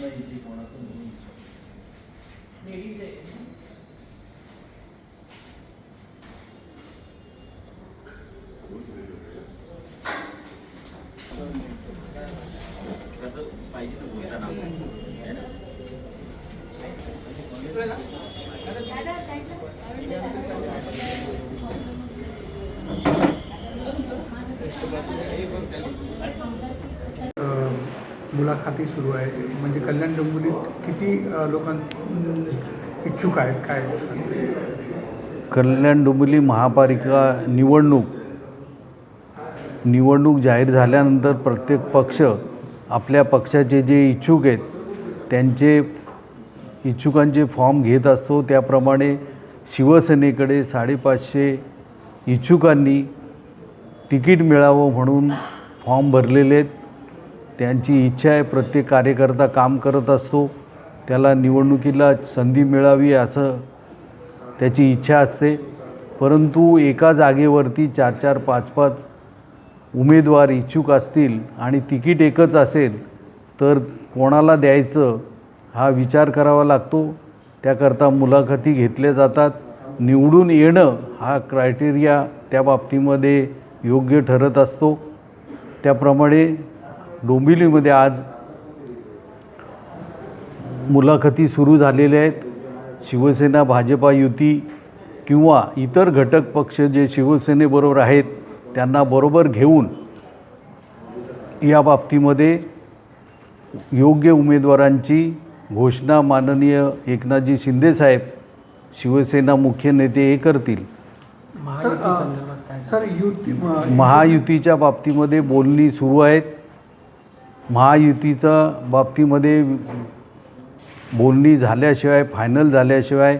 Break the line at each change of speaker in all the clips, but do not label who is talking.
कोणाचं म्हणून
लेडीज आहे.
कसं पाहिजे तर बोलताना है ना?
अ, मुलाखती सुरू आहे. म्हणजे कल्याण डोंबिवलीत किती लोकां इच्छुक आहेत? काय?
कल्याण डोंबिवली महापालिका निवडणूक निवडणूक जाहीर झाल्यानंतर प्रत्येक पक्ष आपल्या पक्षाचे जे इच्छुक आहेत त्यांचे इच्छुकांचे फॉर्म घेत असतो. त्याप्रमाणे शिवसेनेकडे साडेपाचशे इच्छुकांनी तिकीट मिळावं म्हणून फॉर्म भरलेले आहेत. त्यांची इच्छा आहे प्रत्येक कार्यकर्ता काम करत असतो त्याला निवडणुकीला संधी मिळावी असं त्याची इच्छा असते. परंतु एका जागेवरती चार चार पाच पाच उमेदवार इच्छुक असतील आणि तिकीट एकच असेल तर कोणाला द्यायचं हा विचार करावा लागतो. त्याकरता मुलाखती घेतल्या जातात. निवडून येणं हा क्रायटेरिया त्या बाबतीमध्ये योग्य ठरत असतो. त्याप्रमाणे डोंबिवलीमध्ये आज मुलाखती सुरू झालेल्या आहेत. शिवसेना भाजपा युती किंवा इतर घटक पक्ष जे शिवसेनेबरोबर आहेत त्यांना बरोबर घेऊन या बाबतीमध्ये योग्य उमेदवारांची घोषणा माननीय एकनाथजी शिंदेसाहेब शिवसेना मुख्य नेते हे करतील. महायुतीच्या बाबतीमध्ये बोलणी सुरू आहेत. महायुतीच्या बाबतीमध्ये बोलणी झाल्याशिवाय फायनल झाल्याशिवाय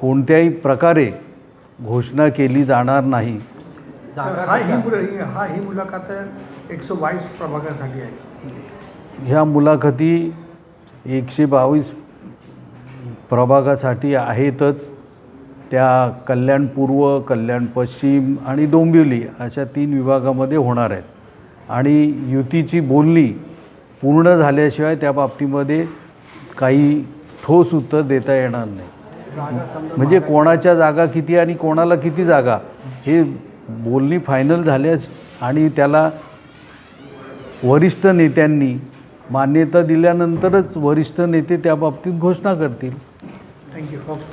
कोणत्याही प्रकारे घोषणा केली जाणार नाही.
हा ही मुला- ही- हा ही मुलाखत एकशे बावीस प्रभागासाठी आहे.
ह्या मुलाखती एकशे बावीस प्रभागासाठी आहेतच. त्या कल्याण पूर्व कल्याण पश्चिम आणि डोंबिवली अशा तीन विभागामध्ये होणार आहेत. आणि युतीची बोलणी पूर्ण झाल्याशिवाय त्या बाबतीमध्ये काही ठोस उत्तर देता येणार नाही. म्हणजे कोणाच्या जागा किती आणि कोणाला किती जागा हे बोलणी फायनल झाल्यास आणि त्याला वरिष्ठ नेत्यांनी मान्यता दिल्यानंतरच वरिष्ठ नेते त्या बाबतीत घोषणा करतील.
थँक्यू